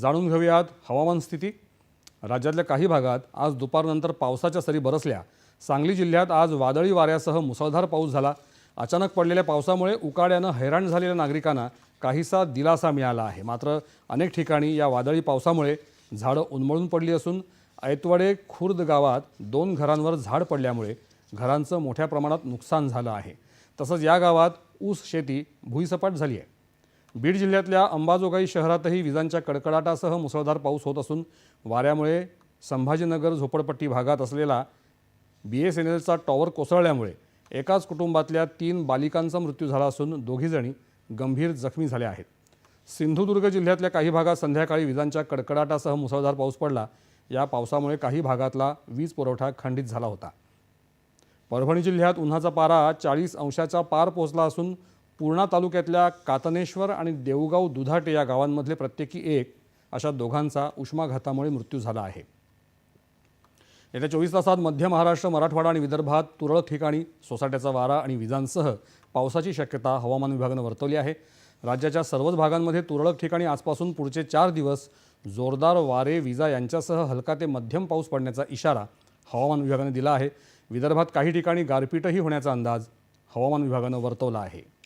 जाणून घेऊयात हवामान स्थिती. राज्यातल्या काही भागात आज दुपारनंतर पावसाच्या सरी बरसल्या. सांगली जिल्ह्यात आज वादळी वाऱ्यासह मुसळधार पाऊस झाला. अचानक पडलेल्या पावसामुळे उकाड्यानं हैराण झालेल्या नागरिकांना काहीसा दिलासा मिळाला आहे. मात्र अनेक ठिकाणी या वादळी पावसामुळे झाडं उन्मळून पडली असून ऐतवडे खुर्द गावात दोन घरांवर झाड पडल्यामुळे घरांचं मोठ्या प्रमाणात नुकसान झालं आहे. तसंच या गावात ऊस शेती भुईसपाट झाली आहे. बीड जिल्ह्यातल्या अंबाजोगाई शहरातही विजांच्या कडकडाटासह मुसळधार पाऊस होत असून वाऱ्यामुळे संभाजीनगर झोपडपट्टी भागात असलेला बी एस एन एलचा टॉवर कोसळल्यामुळे एकाच कुटुंबातल्या तीन बालिकांचा मृत्यू झाला असून दोघीजणी गंभीर जखमी झाल्या आहेत. सिंधुदुर्ग जिल्ह्यातल्या काही भागात संध्याकाळी विजांच्या कडकडाटासह मुसळधार पाऊस पडला. या पावसामुळे काही भागातला वीज पुरवठा खंडित झाला होता. परभणी जिल्ह्यात उन्हाचा पारा चाळीस अंशाच्या पार पोहोचला असून पूर्णा तालुक्यातल्या कातनेश्वर आणि देऊगाव दुधाटे या गावांमधले प्रत्येकी एक अशा दोघांचा उष्माघातामुळे मृत्यू झाला आहे. येत्या चोवीस तासात मध्य महाराष्ट्र मराठवाडा आणि विदर्भात तुरळक ठिकाणी सोसाट्याचा वारा आणि विजांसह पावसाची शक्यता हवामान विभागानं वर्तवली आहे. राज्याच्या सर्वच भागांमध्ये तुरळक ठिकाणी आजपासून पुढचे चार दिवस जोरदार वारे विजा यांच्यासह हलका ते मध्यम पाऊस पडण्याचा इशारा हवामान विभागानं दिला आहे. विदर्भात काही ठिकाणी गारपीटही होण्याचा अंदाज हवामान विभागानं वर्तवला आहे.